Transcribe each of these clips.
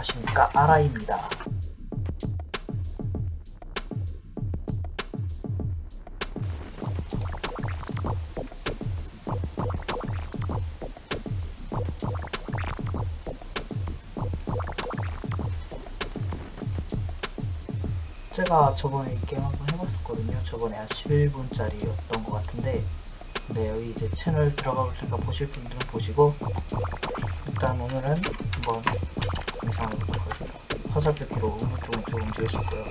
안녕하십니까 아라입니다. 제가 저번에 이 게임 한번 해봤었거든요. 저번에 한 11분짜리였던 것 같은데 네 여기 이제 채널 들어가 볼 테니까 보실 분들은 보시고 일단 오늘은 한번 영상을 보도록 하겠습니다. 화살표 키로 오른쪽 왼쪽 움직일 수 있고요.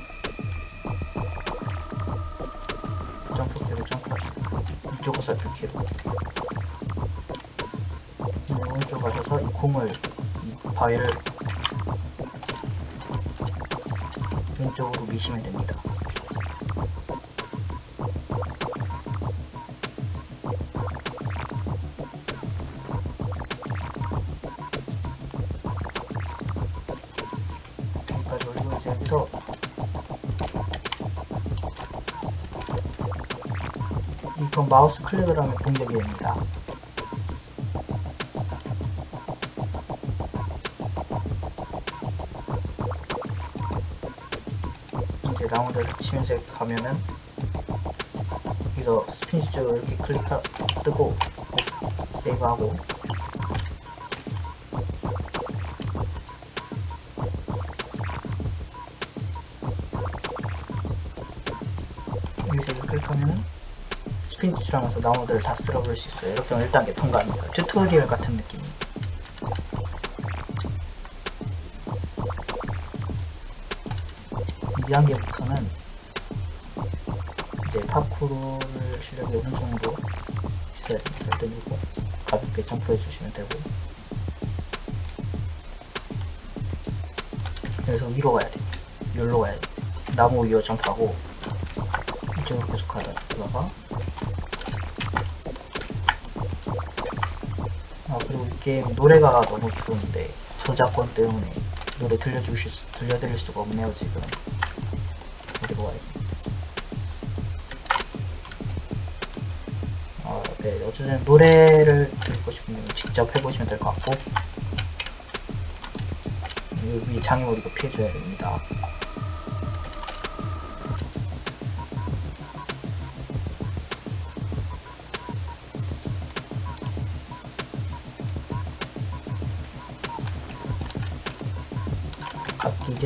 점프 이쪽 화살표 키로 네, 오른쪽 가셔서 이 공을 이 바위를 왼쪽으로 미시면 됩니다. 이건 마우스 클릭을 하면 공격이 됩니다. 이제 나무를 치면서 이렇게 가면은 여기서 스핀 쪽 이렇게 클릭 뜨고 세이브하고 스핀 추출하면서 나무들을 다 쓸어버릴 수 있어요. 이렇게 하면 1단계 통과합니다. 튜토리얼 같은 느낌이. 이 단계부터는 이제 파쿠르를 실력이 어느 정도 있어야 됩니다. 그리고 가볍게 점프해 주시면 되고 그래서 위로 가야 돼. 여기로 가야 돼. 나무 위로 점프하고 이쪽으로 계속 가다가 이 게임 노래가 너무 좋은데 저작권 때문에 노래 들려주실 수, 들려드릴 수가 없네요 지금. 그리고 와야지 아, 네 어쨌든 노래를 듣고 싶으면 직접 해보시면 될 것 같고 여기 장애물 이거 피해줘야 됩니다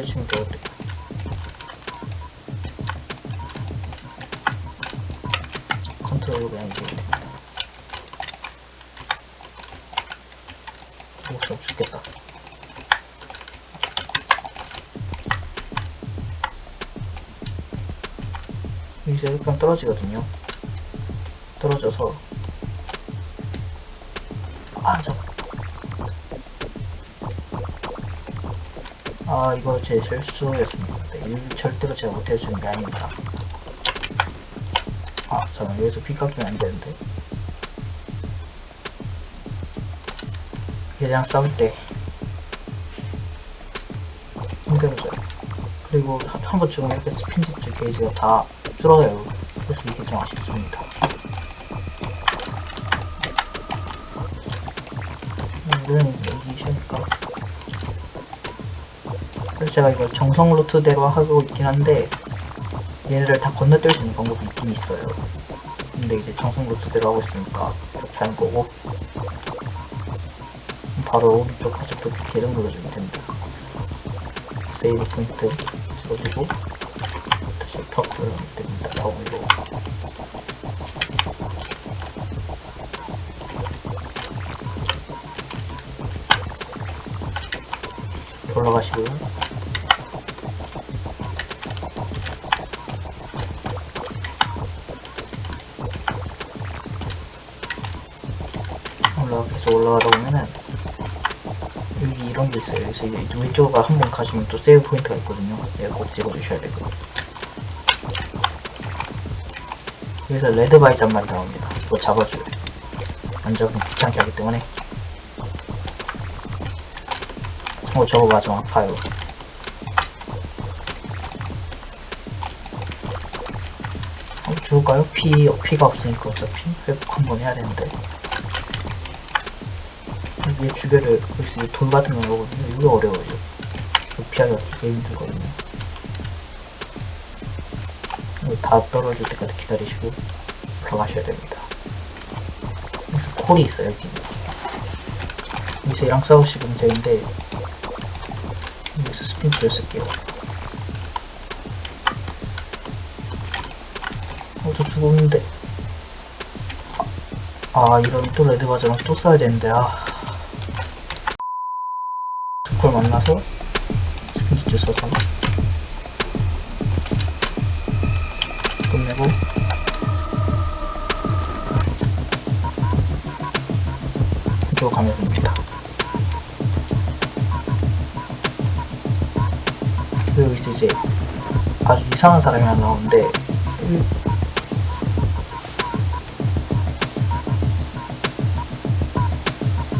각기 이겨주면 되거든요. 컨트롤로 그냥 이기면 됩니다. 목숨 죽겠다. 여기서 이렇게 떨어지거든요. 떨어져서 아 잠깐 아 이거 제 실수였습니다. 네, 일 절대로 제가 못해주는 게 아닙니다. 아 잠깐 여기서 피 깎이면 안 되는데. 얘랑 싸울 때 힘들어져요. 그리고 한번 죽으면 이렇게 스핀지트 게이지가 다 줄어요. 그래서 이게 좀 아쉽습니다. 오늘 제가 이거 정성 루트대로 하고 있긴 한데 얘네를 다 건너뛸 수 있는 방법이 있긴 있어요. 근데 이제 정성 루트대로 하고 있으니까 그렇게 하는 거고 바로 오른쪽 화살표 계속 눌러주면 됩니다. 세이브 포인트 찍어주고 다시 턱 누르면 됩니다. 다음으로 올라가시고요. 계속 올라가다 보면은 여기 이런 게 있어요. 그래서 이제 왼쪽으로 한 번 가시면 또 세이브 포인트가 있거든요. 내가 꼭 찍어주셔야 되고. 여기서 레드 바이 잔말이 나옵니다. 이거 잡아줘요. 안 잡으면 귀찮게 하기 때문에. 어, 저거 맞아. 아파요. 어, 죽을까요? 피, 피가 없으니까 어차피 회복 한 번 해야 되는데. 여기 주변을, 여기서 이돌 같은 거 나오거든요. 이거 어려워요. 피하기가 되게 힘들거든요. 다 떨어질 때까지 기다리시고 올라가셔야 됩니다. 그래서 콜이 있어요, 여기. 여기서 얘랑 싸우시면 되는데 여기서 스핀트를 쓸게요. 어, 저 죽었는데. 아, 이런 또 레드 바저랑 또 써야 되는데, 아. 만나서 스피드 써서 끝내고 이쪽으로 가면 됩니다. 그리고 여기서 이제 아주 이상한 사람이 하나 나오는데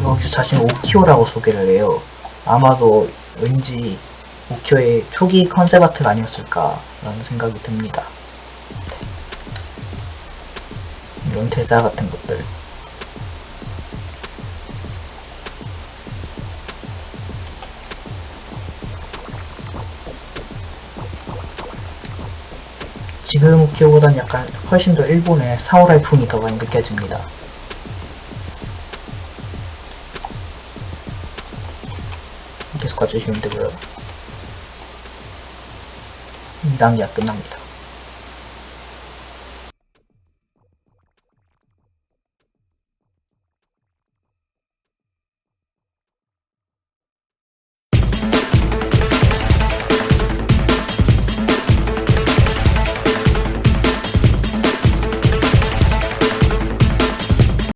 여기서 자신 오키오라고 소개를 해요. 아마도 왠지 오키오의 초기 컨셉 아트가 아니었을까라는 생각이 듭니다. 이런 대사 같은 것들. 지금 오키오보단 약간 훨씬 더 일본의 사오라이 풍이 더 많이 느껴집니다. 계속 가주시면 되고요. 2단계가 끝납니다.